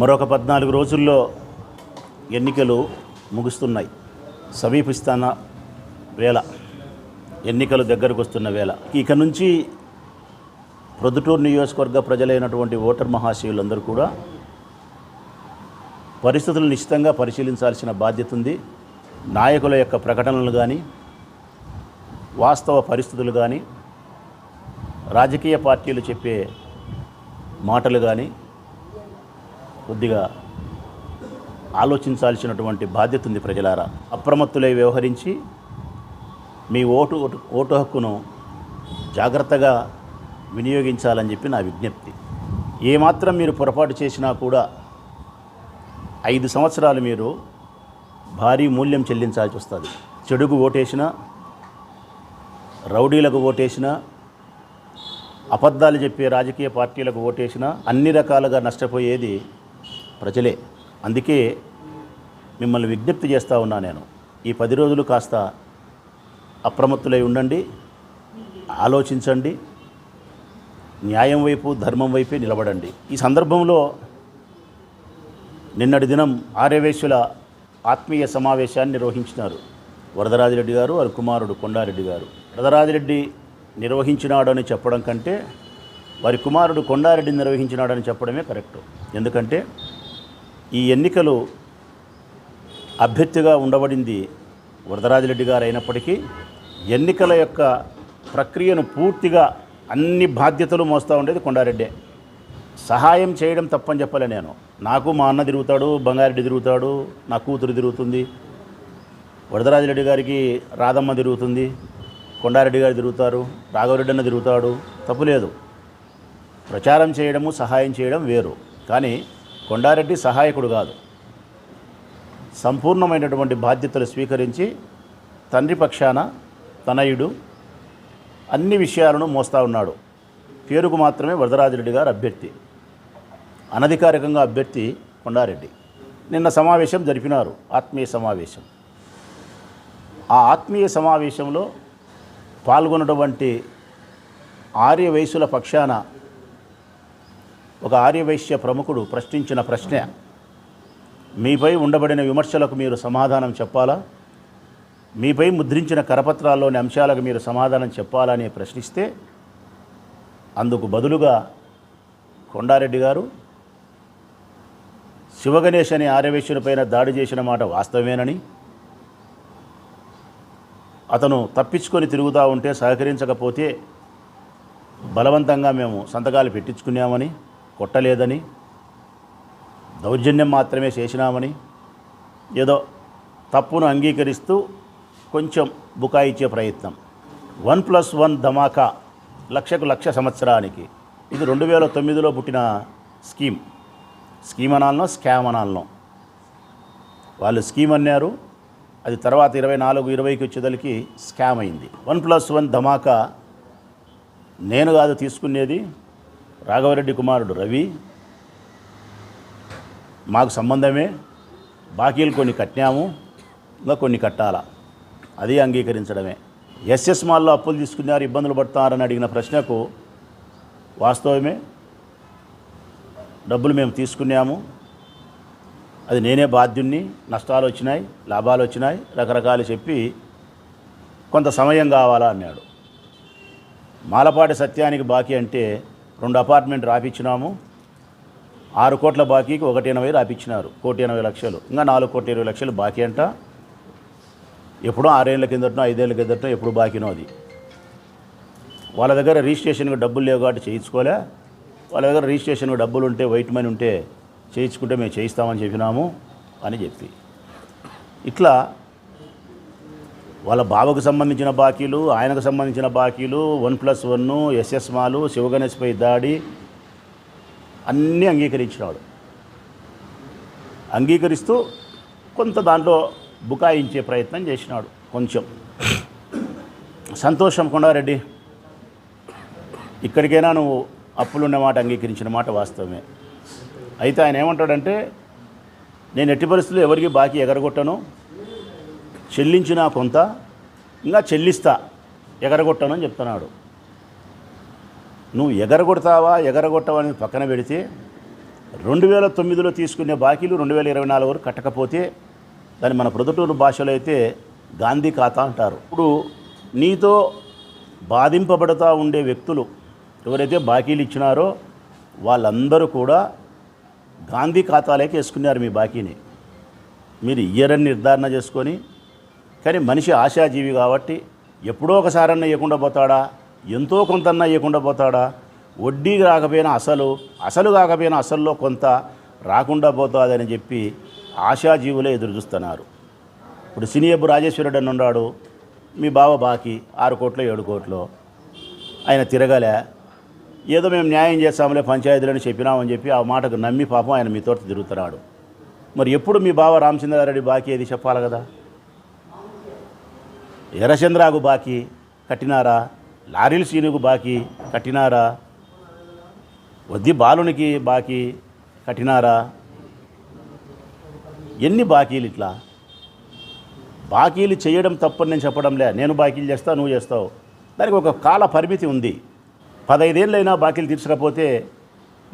మరొక పద్నాలుగు రోజుల్లో ఎన్నికలు ముగుస్తున్నాయి. సమీపిస్తున్న వేళ ఎన్నికలు దగ్గరకు వస్తున్న వేళ. ఇక నుంచి ప్రొద్దుటూరు నియోజకవర్గ ప్రజలైనటువంటి ఓటర్ మహాశయులందరూ కూడా పరిస్థితులు నిశ్చితంగా పరిశీలించాల్సిన బాధ్యత ఉంది. నాయకుల యొక్క ప్రకటనలు కానీ వాస్తవ పరిస్థితులు కానీ రాజకీయ పార్టీలు చెప్పే మాటలు కానీ కొద్దిగా ఆలోచించాల్సినటువంటి బాధ్యత ఉంది ప్రజలారా. అప్రమత్తులై వ్యవహరించి మీ ఓటు ఓటు- ఓటు హక్కును జాగ్రత్తగా వినియోగించాలని చెప్పి నా విజ్ఞప్తి. ఏమాత్రం మీరు పొరపాటు చేసినా కూడా ఐదు సంవత్సరాలు మీరు భారీ మూల్యం చెల్లించాల్సి వస్తుంది. చెడుకు ఓటేసినా రౌడీలకు ఓటేసినా అబద్ధాలు చెప్పే రాజకీయ పార్టీలకు ఓటేసినా అన్ని రకాలుగా నష్టపోయేది ప్రజలే. అందుకే మిమ్మల్ని విజ్ఞప్తి చేస్తూ ఉన్నా నేను. ఈ పది రోజులు కాస్త అప్రమత్తులై ఉండండి ఆలోచించండి న్యాయం వైపు ధర్మం వైపే నిలబడండి. ఈ సందర్భంలో నిన్నటి దినం ఆర్యవేశ్యుల ఆత్మీయ సమావేశాన్ని నిర్వహించినారు వరదరాజిరెడ్డి గారు వారి కుమారుడు కొండారెడ్డి గారు. వరదరాజిరెడ్డి నిర్వహించినాడని చెప్పడం కంటే వారి కుమారుడు కొండారెడ్డి నిర్వహించినాడని చెప్పడమే కరెక్ట్. ఎందుకంటే ఈ ఎన్నికలు అభ్యర్థిగా ఉండబడింది వరదరాజిరెడ్డి గారు అయినప్పటికీ ఎన్నికల యొక్క ప్రక్రియను పూర్తిగా అన్ని బాధ్యతలు మోస్తూ ఉండేది కొండారెడ్డే. సహాయం చేయడం తప్పని చెప్పలే నేను. నాకు మా అన్న తిరుగుతాడు బంగారెడ్డి తిరుగుతాడు నా కూతురు తిరుగుతుంది వరదరాజిరెడ్డి గారికి రాధమ్మ తిరుగుతుంది కొండారెడ్డి గారు తిరుగుతారు రాఘవరెడ్డి అన్న తిరుగుతాడు తప్పులేదు ప్రచారం చేయడము సహాయం చేయడం వేరు. కానీ కొండారెడ్డి సహాయకుడు కాదు. సంపూర్ణమైనటువంటి బాధ్యతలు స్వీకరించి తండ్రి పక్షాన తనయుడు అన్ని విషయాలను మోస్తా ఉన్నాడు. పేరుకు మాత్రమే వరదరాజిరెడ్డి గారు అభ్యర్థి. అనధికారికంగా అభ్యర్థి కొండారెడ్డి. నిన్న సమావేశం జరిపినారు ఆత్మీయ సమావేశం. ఆ ఆత్మీయ సమావేశంలో పాల్గొనటువంటి ఆర్య వయసుల పక్షాన ఒక ఆర్యవైశ్య ప్రముఖుడు ప్రశ్నించిన ప్రశ్న. మీపై ఉండబడిన విమర్శలకు మీరు సమాధానం చెప్పాలా? మీపై ముద్రించిన కరపత్రాల్లోని అంశాలకు మీరు సమాధానం చెప్పాలని ప్రశ్నిస్తే అందుకు బదులుగా కొండారెడ్డి గారు శివగణేష్ అనే ఆర్యవేశ్యునిపైన దాడి చేసిన మాట వాస్తవమేనని అతను తప్పించుకొని తిరుగుతూ ఉంటే సహకరించకపోతే బలవంతంగా మేము సంతకాలు పెట్టించుకున్నామని కొట్టలేదని దౌర్జన్యం మాత్రమే చేసినామని ఏదో తప్పును అంగీకరిస్తూ కొంచెం బుకాయిచ్చే ప్రయత్నం. వన్ ప్లస్ వన్ ధమాకా లక్షకు లక్ష సంవత్సరానికి. ఇది రెండు వేల తొమ్మిదిలో పుట్టిన స్కీమ్. స్కీమ్ అనాలనో స్కామ్ అనాలనో. వాళ్ళు స్కీమ్ అన్నారు అది తర్వాత ఇరవై నాలుగు ఇరవైకి వచ్చేదలికి స్కామ్ అయింది. వన్ ప్లస్ వన్ ధమాకా నేను కాదు తీసుకునేది రాఘవరెడ్డి కుమారుడు రవి. మాకు సంబంధమే. బాకీలు కొన్ని కట్టినాము. ఇంకా కొన్ని కట్టాలా. అది అంగీకరించడమే. ఎస్ఎస్ మాల్లో అప్పులు తీసుకున్నారు ఇబ్బందులు పడుతున్నారని అడిగిన ప్రశ్నకు వాస్తవమే. డబ్బులు మేము తీసుకున్నాము. అది నేనే బాధ్యుణ్ణి. నష్టాలు వచ్చినాయి లాభాలు వచ్చినాయి రకరకాలు చెప్పి కొంత సమయం కావాలా అన్నాడు. మాలపాటి సత్యానికి బాకీ అంటే రెండు అపార్ట్మెంట్ రాపిచ్చినాము. ఆరు కోట్ల బాకీకి ఒకటి ఎనభై రాపిచ్చినారు. కోటి ఎనభై లక్షలు. ఇంకా నాలుగు కోట్ల ఇరవై లక్షలు బాకీ అంట. ఎప్పుడో ఆరేళ్ళ కిందటో ఐదేళ్ళ కిందటో ఎప్పుడు బాకీనో అది. వాళ్ళ దగ్గర రిజిస్ట్రేషన్కి డబ్బులు లేవు కాబట్టి చేయించుకోలే. వాళ్ళ దగ్గర రిజిస్ట్రేషన్కి డబ్బులు ఉంటే వైట్ మనీ ఉంటే చేయించుకుంటే మేము చేయిస్తామని చెప్పినాము అని చెప్పి. ఇట్లా వాళ్ళ బావకు సంబంధించిన బాకీలు ఆయనకు సంబంధించిన బాకీలు వన్ ప్లస్ వన్ ఎస్ఎస్ మాలు శివగణేష్పై దాడి అన్నీ అంగీకరించినాడు. అంగీకరిస్తూ కొంత దాంట్లో బుకాయించే ప్రయత్నం చేసినాడు కొంచెం. సంతోషం కొండారెడ్డి ఇక్కడికైనా నువ్వు అప్పులున్న మాట అంగీకరించిన మాట వాస్తవమే. అయితే ఆయన ఏమంటాడంటే నేను ఎట్టి పరిస్థితుల్లో ఎవరికి బాకీ ఎగరగొట్టను చెల్లించినా కొంత ఇంకా చెల్లిస్తా ఎగరగొట్టనని చెప్తున్నాడు. నువ్వు ఎగరగొడతావా ఎగరగొట్టవని పక్కన పెడితే రెండు వేల తొమ్మిదిలో తీసుకునే బాకీలు రెండు వేల ఇరవై నాలుగు వరకు కట్టకపోతే దాన్ని మన ప్రొద్దుటూరు భాషలో అయితే గాంధీ ఖాతా అంటారు. ఇప్పుడు నీతో బాధింపబడతా ఉండే వ్యక్తులు ఎవరైతే బాకీలు ఇచ్చినారో వాళ్ళందరూ కూడా గాంధీ ఖాతాలోకి వేసుకున్నారు మీ బాకీని. మీరు ఇయ్యరని నిర్ధారణ చేసుకొని కానీ మనిషి ఆశాజీవి కాబట్టి ఎప్పుడో ఒకసారన్నా ఇవ్వకుండా పోతాడా? ఎంతో కొంతన్నా ఇవ్వకుండా పోతాడా? వడ్డీ రాకపోయినా అసలు అసలు కాకపోయినా అసల్లో కొంత రాకుండా పోతుందని చెప్పి ఆశాజీవులే ఎదురు చూస్తున్నారు. ఇప్పుడు సినియబ్బు రాజేశ్వరుడు అని ఉన్నాడు మీ బావ బాకీ ఆరు కోట్లు ఏడు కోట్లు. ఆయన తిరగలే. ఏదో మేము న్యాయం చేస్తాములే పంచాయతీలని చెప్పినామని చెప్పి ఆ మాటకు నమ్మి పాపం ఆయన మీతో తిరుగుతున్నాడు. మరి ఎప్పుడు మీ బావ రామచంద్రారెడ్డి బాకీ ఏది చెప్పాలి కదా? ఎర్రచంద్రాకు బాకీ కట్టినారా? లారీల సీనుకు బాకీ కట్టినారా? వద్ది బాలునికి బాకీ కట్టినారా? ఎన్ని బాకీలు ఇట్లా? బాకీలు చేయడం తప్పని నేను చెప్పడంలే. నేను బాకీలు చేస్తా నువ్వు చేస్తావు. దానికి ఒక కాల పరిమితి ఉంది. పదైదేళ్ళైనా బాకీలు తీర్చకపోతే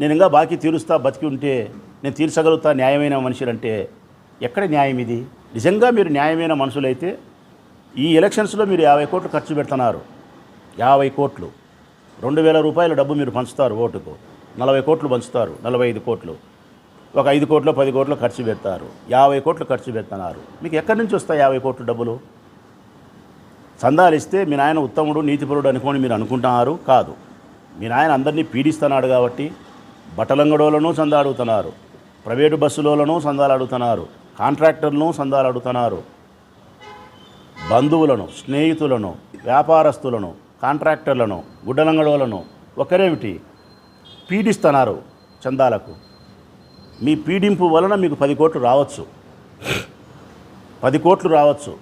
నేను ఇంకా బాకీ తీరుస్తా బతికి ఉంటే నేను తీర్చగలుగుతా న్యాయమైన మనుషులంటే ఎక్కడ న్యాయం ఇది? నిజంగా మీరు న్యాయమైన మనుషులైతే ఈ ఎలక్షన్స్లో మీరు యాభై కోట్లు ఖర్చు పెడుతున్నారు. యాభై కోట్లు. రెండు వేల రూపాయల డబ్బు మీరు పంచుతారు ఓటుకు. నలభై కోట్లు పంచుతారు. నలభై ఐదు కోట్లు. ఒక ఐదు కోట్లు పది కోట్లు ఖర్చు పెడతారు. యాభై కోట్లు ఖర్చు పెడుతున్నారు. మీకు ఎక్కడి నుంచి వస్తాయి యాభై కోట్లు డబ్బులు? చందాలు ఇస్తే మీ నాయన ఉత్తముడు నీతిపరుడు అనుకోని మీరు అనుకుంటున్నారు? కాదు. మీ నాయన అందరినీ పీడిస్తున్నాడు కాబట్టి బట్టలంగడోలను చందా అడుగుతున్నారు. ప్రైవేటు బస్సులోలను చందాలు అడుగుతున్నారు. కాంట్రాక్టర్లను చందాలు అడుగుతున్నారు. బంధువులను స్నేహితులను వ్యాపారస్తులను కాంట్రాక్టర్లను గుడ్డలంగడోలను ఒకరేమిటి? పీడిస్తున్నారు చందాలకు. మీ పీడింపు వలన మీకు పది కోట్లు రావచ్చు. పది కోట్లు రావచ్చు.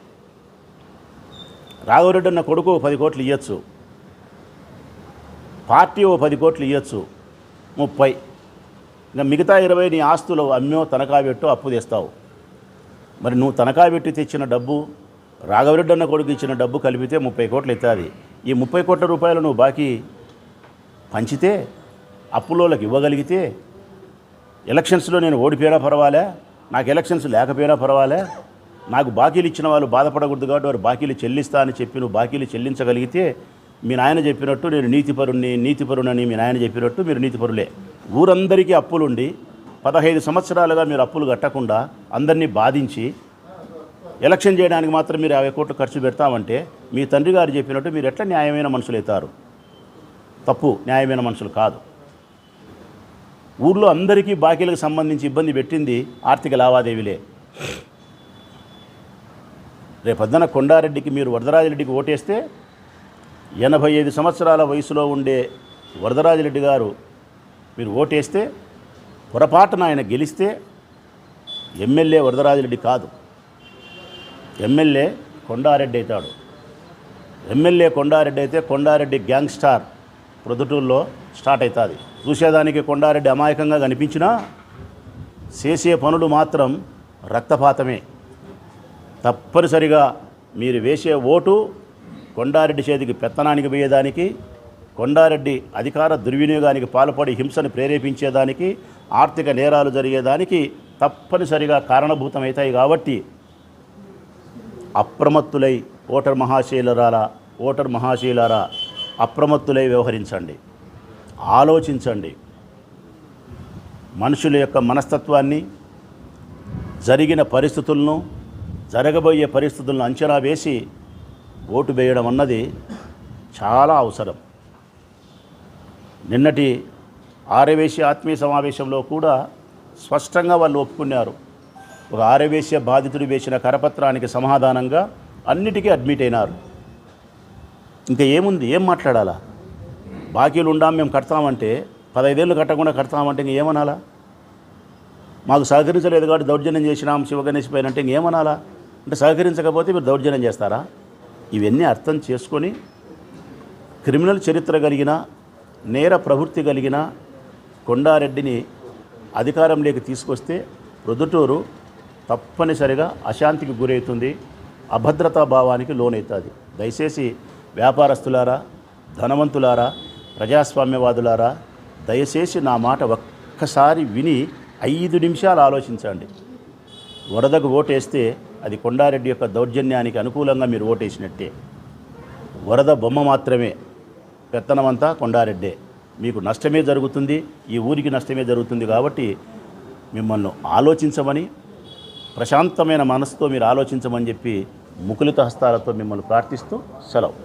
రాఘవరెడ్డి అన్న కొడుకు పది కోట్లు ఇవ్వచ్చు పార్టీ ఓ పది కోట్లు ఇవ్వచ్చు ముప్పై. ఇంకా మిగతా ఇరవై నీ ఆస్తులు అమ్మో తనఖా పెట్టు అప్పు తెస్తావు. మరి నువ్వు తనఖా పెట్టి తెచ్చిన డబ్బు రాఘవరెడ్డి అన్న కొడుకు ఇచ్చిన డబ్బు కలిపితే ముప్పై కోట్లు ఎత్తాది. ఈ ముప్పై కోట్ల రూపాయలు నువ్వు బాకీ పంచితే అప్పులోళ్ళకి ఇవ్వగలిగితే ఎలక్షన్స్లో నేను ఓడిపోయినా పర్వాలే నాకు ఎలక్షన్స్ లేకపోయినా పర్వాలే నాకు బాకీలు ఇచ్చిన వాళ్ళు బాధపడకూడదు కాబట్టి వారు బాకీలు చెల్లిస్తా అని చెప్పి నువ్వు బాకీలు చెల్లించగలిగితే మీ నాయన చెప్పినట్టు నేను నీతిపరుణ్ణి నీతిపరుణని మీ నాయన చెప్పినట్టు మీరు నీతిపరులే. ఊరందరికీ అప్పులుండి పదహైదు సంవత్సరాలుగా మీరు అప్పులు కట్టకుండా అందరినీ బాధించి ఎలక్షన్ చేయడానికి మాత్రం మీరు యాభై కోట్లు ఖర్చు పెడతామంటే మీ తండ్రి గారు చెప్పినట్టు మీరు ఎట్లా న్యాయమైన మనుషులు అవుతారు? తప్పు న్యాయమైన మనుషులు కాదు. ఊర్లో అందరికీ బాకీలకు సంబంధించి ఇబ్బంది పెట్టింది ఆర్థిక లావాదేవీలే. రేపొద్దున కొండారెడ్డికి మీరు వరదరాజిరెడ్డికి ఓటేస్తే ఎనభై ఐదు సంవత్సరాల వయసులో ఉండే వరదరాజిరెడ్డి గారు మీరు ఓటేస్తే పొరపాటున ఆయన గెలిస్తే ఎమ్మెల్యే వరదరాజిరెడ్డి కాదు. ఎమ్మెల్యే కొండారెడ్డి అవుతాడు. ఎమ్మెల్యే కొండారెడ్డి అయితే కొండారెడ్డి గ్యాంగ్ స్టార్ ప్రొద్దుటూరులో స్టార్ట్ అవుతుంది. చూసేదానికి కొండారెడ్డి అమాయకంగా కనిపించినా చేసే పనులు మాత్రం రక్తపాతమే. తప్పనిసరిగా మీరు వేసే ఓటు కొండారెడ్డి చేతికి పెత్తనానికి పోయేదానికి కొండారెడ్డి అధికార దుర్వినియోగానికి పాల్పడి హింసను ప్రేరేపించేదానికి ఆర్థిక నేరాలు జరిగేదానికి తప్పనిసరిగా కారణభూతమవుతాయి కాబట్టి అప్రమత్తులై ఓటర్ మహాశీలరాల ఓటర్ మహాశీలారా అప్రమత్తులై వ్యవహరించండి. ఆలోచించండి. మనుషుల యొక్క మనస్తత్వాన్ని జరిగిన పరిస్థితులను జరగబోయే పరిస్థితులను అంచనా వేసి ఓటు వేయడం అన్నది చాలా అవసరం. నిన్నటి ఆరవేసి ఆత్మీయ సమావేశంలో కూడా స్పష్టంగా వాళ్ళు ఒప్పుకున్నారు. ఒక ఆరవేశ్య బాధితుడు వేసిన కరపత్రానికి సమాధానంగా అన్నిటికీ అడ్మిట్ అయినారు. ఇంకా ఏముంది? ఏం మాట్లాడాలా? బాకీలు ఉండాం మేము కడతామంటే పదైదేళ్ళు కట్టకుండా కడతామంటే ఇంక ఏమనాలా మాకు సహకరించలేదు కాబట్టి దౌర్జన్యం చేసినాం శివగణేష్ పైన అంటే ఇంకేమనాలా? అంటే సహకరించకపోతే మీరు దౌర్జన్యం చేస్తారా? ఇవన్నీ అర్థం చేసుకొని క్రిమినల్ చరిత్ర కలిగిన నేర ప్రవృత్తి కలిగిన కొండారెడ్డిని అధికారంలోకి తీసుకొస్తే ప్రొద్దుటూరు తప్పనిసరిగా అశాంతికి గురవుతుంది అభద్రతా భావానికి లోనవుతుంది దయచేసి వ్యాపారస్తులారా ధనవంతులారా ప్రజాస్వామ్యవాదులారా దయచేసి నా మాట ఒక్కసారి విని ఐదు నిమిషాలు ఆలోచించండి. వరదకు ఓటేస్తే అది కొండారెడ్డి యొక్క దౌర్జన్యానికి అనుకూలంగా మీరు ఓటేసినట్టే. వరద బొమ్మ మాత్రమే పెత్తనమంతా కొండారెడ్డే. మీకు నష్టమే జరుగుతుంది ఈ ఊరికి నష్టమే జరుగుతుంది కాబట్టి మిమ్మల్ని ఆలోచించమని ప్రశాంతమైన మనసుతో మీరు ఆలోచించమని చెప్పి ముకులిత హస్తాలతో మిమ్మల్ని ప్రార్థిస్తూ సెలవు.